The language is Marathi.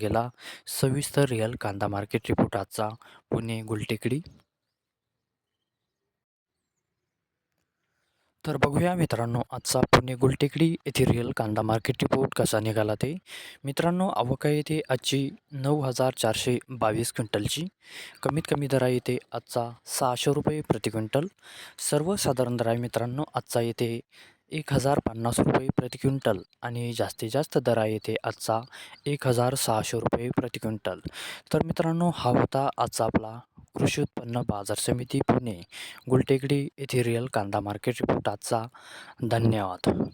गेला. सविस्तर रिअल कांदा मार्केट रिपोर्ट आजचा. पुणे गुलटेकडी. तर बघूया मित्रांनो आजचा पुणे गुलटेकडी येथे रिअल कांदा मार्केट रिपोर्ट कसा निघाला ते. मित्रांनो आवका येथे आजची नऊ हजार चारशे बावीस क्विंटलची. कमीत कमी दरा येते आजचा सहाशे रुपये प्रति क्विंटल. सर्वसाधारण दर आहे मित्रांनो आजचा येथे एक हजार पन्नास रुपये प्रति क्विंटल आणि जास्तीत जास्त दरा येते आजचा एक हजार सहाशे रुपये प्रति क्विंटल. तर मित्रांनो हा होता आजचा आपला कृषी उत्पन्न बाजार समिती पुणे गुलटेकडी येथे रिअल कांदा मार्केट रिपोर्ट आजचा. धन्यवाद.